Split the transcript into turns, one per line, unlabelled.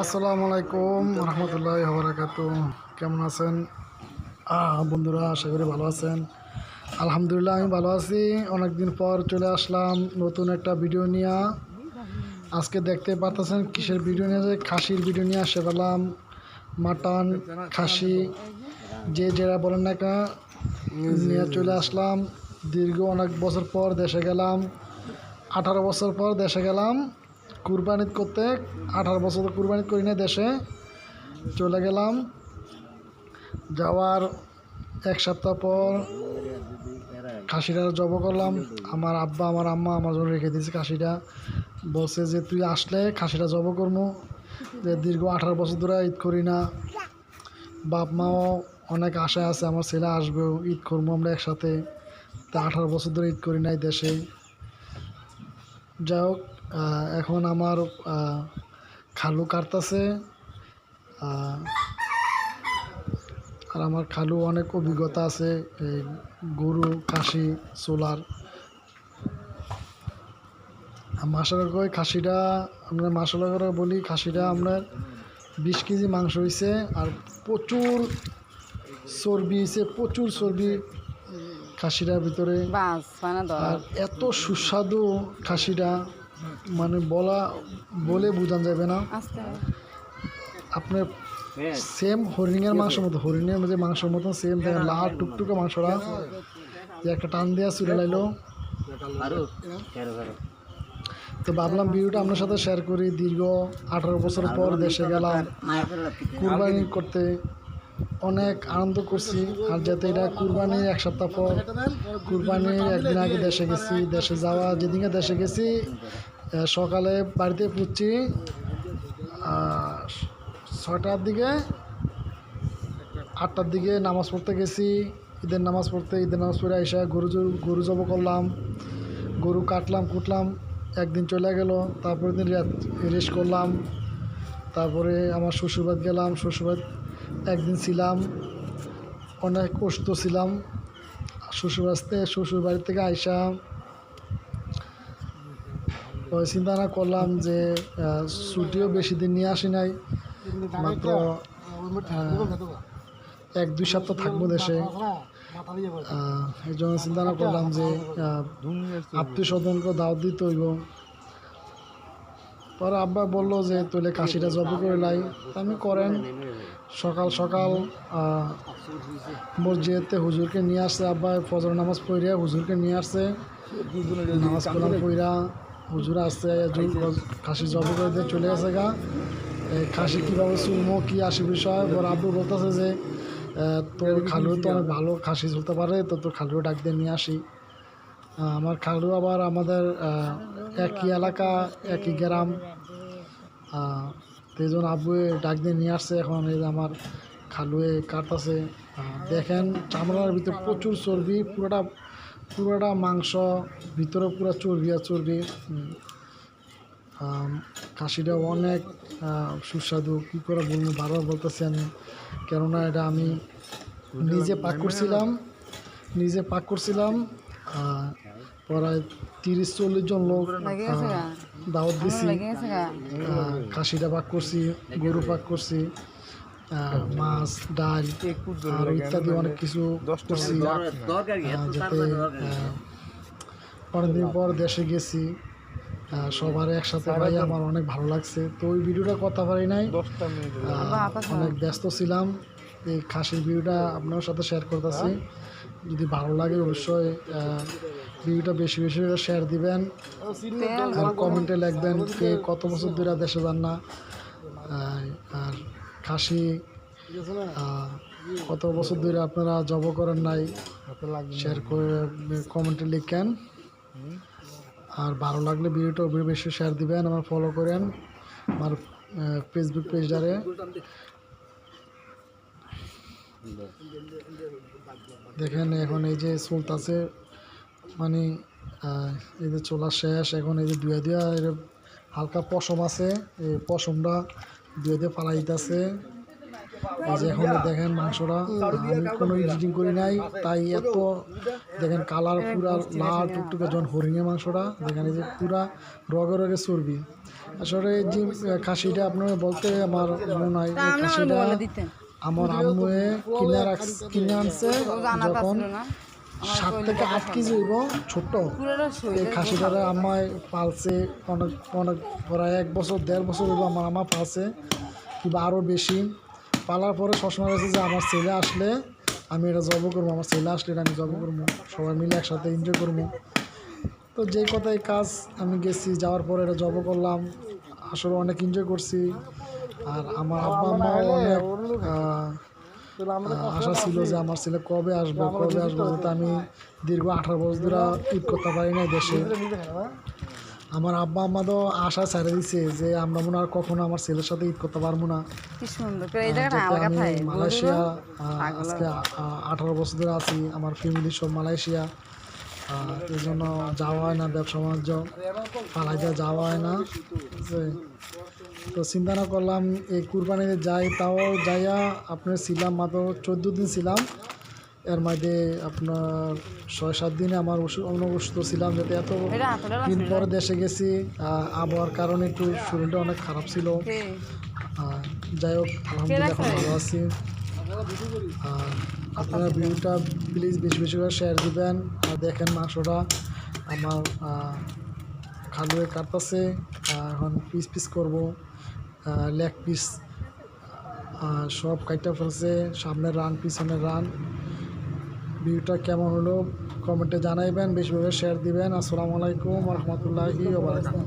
আসসালামু আলাইকুম রহমতুল্লাহ বারাকাত কেমন আছেন? বন্ধুরা, আশা করি ভালো আছেন। আলহামদুলিল্লাহ, আমি ভালো আছি। অনেকদিন পর চলে আসলাম নতুন একটা ভিডিও নিয়ে। আজকে দেখতে পাচ্ছেন কিসের ভিডিও নিয়ে? যে খাসির ভিডিও নিয়ে আসে পেলাম মাটন, খাসি, যে যেটা বলেন না কেন, নিয়ে চলে আসলাম। দীর্ঘ অনেক বছর পর দেশে গেলাম। আঠারো বছর পর দেশে গেলাম। কুরবানিত করতে আঠারো বছর তো কুরবানিত করি না দেশে। চলে গেলাম। যাওয়ার এক সপ্তাহ পর খাসিটা জব করলাম। আমার আব্বা, আমার আম্মা আমার জন্য রেখে দিয়েছে খাসিটা। বলছে যে, তুই আসলে খাসিটা জব করব যে, দীর্ঘ আঠারো বছর ধরে ঈদ করি না। বাপ মাও অনেক আশায় আছে আমার ছেলে আসবেও ঈদ করব আমরা একসাথে। তা আঠারো বছর ধরে ঈদ করি নাই দেশে। যাই হোক এখন আমার খালু কাটতেছে আর আমার খালু অনেক অভিজ্ঞতা আছে এই গরু কাশি সোলার মাসালা করে খাসিটা আমরা মাসালা করে বলি খাসিটা আমরা বিশ কেজি মাংস হয়েছে আর প্রচুর চর্বি হয়েছে প্রচুর চর্বি খাসিটার ভিতরে।
মানে
আর এত সুস্বাদু খাসিটা। মানে বলা বলে বোঝান যাবে না। আপনার সেম হরিণের মাংসের মতো হরিণের যে মাংসের মতো সেম দেখেন লাল টুকটুকে মাংসরা যে একটা টান দেওয়া চুলে লাইলো। তো ভাবলাম ভিডিওটা আপনার সাথে শেয়ার করি। দীর্ঘ আঠারো বছর পর দেশে গেলাম। কুরবানি করতে অনেক আনন্দ করছি। আর যাতে এটা কুরবানির এক সপ্তাহ পর কুরবানির একদিন আগে দেশে গেছি দেশে যাওয়া যেদিনকে দেশে গেছি সকালে বাড়িতে পুচ্ছি ছটার দিকে, আটটার দিকে নামাজ পড়তে গেছি, ঈদের নামাজ পড়তে, ঈদের নামাজ পড়ে এসে গরু গরু জব করলাম, গরু কাটলাম, কুটলাম, একদিন চলে গেল, তারপরের দিন রেস্ট করলাম, তারপরে আমার শ্বশুরবাদ গেলাম শ্বশুরবাদ একদিন ছিলাম, অনেক কষ্ট ছিলাম শ্বশুরবাড়িতে শ্বশুর বাড়ি থেকে আইসা চিন্তা করলাম যে ছুটিও বেশি দিন নিয়ে আসি নাই। মাত্র এক, দুই সপ্তাহ থাকব দেশে। এই জন্য চিন্তা করলাম যে আত্মীয় স্বজনকে দাওয়াত দিতে হইব। পরে আব্বা বলল যে তুলে কাশিটা জব করে লাই। আমি করেন। সকাল সকাল মসজিদে হুজুরকে নিয়ে আসছে আব্বা। ফজর নামাজ পড়িয়া হুজুরকে নিয়ে আসছে। নামাজ পড়লাম পড়িয়া হুজুর আসছে খাসি জব করে দিয়ে চলে গেছে গা। খাসি কীভাবে চুলমো, কী আসে বিষয়? বড় আব্বু বলতেছে যে তোর খালু তো অনেক ভালো, খাসি চলতে পারে, তো তোর খালু ডাক দিয়ে নিয়ে আসি। আমার খালু আবার আমাদের একই এলাকা, একই গ্রাম। তো এই জন্য আব্বু ডাক দিয়ে নিয়ে আসছে, এখন এই যে আমার খালুয়ে কাটতেছে। দেখেন চামড়ার ভিতরে প্রচুর চর্বি পুরোটা পুরোটা মাংস ভিতরে পুরো চর্বি আর চর্বি। খাসিটা অনেক সুস্বাদু। কী করে বলব বারবার বলতেছি আমি। কেননা এটা আমি নিজে পাক করছিলাম নিজে পাক করছিলাম প্রায় তিরিশ চল্লিশ জন লোক দাওয়াত দিছি। খাসিটা পাক করছি গরু পাক করছি। মাছ, ডাল আর ইত্যাদি অনেক কিছু করছি। যাতে অনেকদিন পর দেশে গেছি সবার একসাথে ভাই, আমার অনেক ভালো লাগছে। তো ওই ভিডিওটা কথা পারি নাই। অনেক ব্যস্ত ছিলাম। এই খাসির ভিডিওটা আপনার সাথে শেয়ার করতেছি। যদি ভালো লাগে অবশ্যই ভিডিওটা বেশি বেশি করে শেয়ার দিবেন। আর কমেন্টে লিখবেন কে কত বছর ধরে দেশে যান না। আর খাসি কত বছর ধরে আপনারা জব করেন নাই? শেয়ার করে কমেন্টে লিখেন। আর ভালো লাগলে ভিডিওটা বেশি শেয়ার দিবেন, আমার ফলো করেন, আমার ফেসবুক পেজটারে দেখেন এখন এই যে চলতেছে মানে এই যে চলা শেষ, এখন এই যে দুয়া দুয়া হালকা পশম আছে, এই পশমটা দুয়া দিয়ে দিতেছে। এই যে এখন দেখেন মাংসটা আমি কোনো এডিটিং করি নাই তাই এত দেখেন কালার পুরা লাল টুকটুকে যখন হরিণের মাংসটা দেখেন এই যে পুরা রগে রগে চর্বি। আসলে এই যে খাসিটা আপনার বলতে আমার মনে হয় খাসিটা আমার আম্মুয়ে কিনে রাখ- কিনে আনছে যখন সাত থেকে আট কেজি হইব ছোট্ট।
পুরোটা
এই খাসিটারে আমায় পালছে অনেক অনেক প্রায় এক বছর দেড় বছর হইব আমার আমা পালছে কিংবা আরও বেশি। পালার পরে সবসময় হয়েছে যে আমার ছেলে আসলে আমি এটা জব করব আমার ছেলে আসলে এটা আমি জব করব সবাই মিলে একসাথে এনজয় করব। তো যেই কথাই কাজ আমি গেছি যাওয়ার পরে এটা জব করলাম। আসলে অনেক এনজয় করছি। আর আমার আব্বা আম্মা অনেক আশা ছিল যে আমার ছেলে কবে আসব কবে আসব তো আমি দীর্ঘ আঠারো বছর ধরে ঈদ করতে পারি না দেশে আমার আব্বা আম্মা তো আশা ছেড়ে দিছে যে আমরা মনে হয় আর কখনো আমার ছেলের সাথে ঈদ করতে পারব না।
কি সুন্দর করে এই জায়গাটা
যাতে
আলাদা
আমি মালয়েশিয়া আজকে আঠারো বছর ধরে আছি আমার ফ্যামিলি সব মালয়েশিয়া। এই জন্য যাওয়া হয় না ব্যবসা বাণিজ্য পালাইতে যাওয়া হয় না? তো চিন্তা না করলাম এই কুরবানিতে যাই তাও যাইয়া আপনার ছিলাম মাত্র চোদ্দ দিন ছিলাম। এর মধ্যে আপনার ছয় সাত দিনে আমার ওষুধ ছিলাম যাতে এত দিন পরে দেশে গেছি আবহাওয়ার কারণে একটু শরীরটা অনেক খারাপ ছিল। যাই হোক আলহামদুলিল্লাহ এখন ভালো আছি। আর আপনারা ভিডিওটা প্লিজ বেশি বেশি করে শেয়ার দিবেন। আর দেখেন মাংসটা আমার খালু হয়ে কাটতেছে। এখন পিস পিস করব। লেগ পিস সব কাইটা ফেলছে সামনের রান পিছনের রান ভিউটা কেমন হলো কমেন্টে জানাইবেন বেশি বেশি শেয়ার দিবেন। আসসালামু আলাইকুম রহমতুল্লাহি ওবরাকাতুহু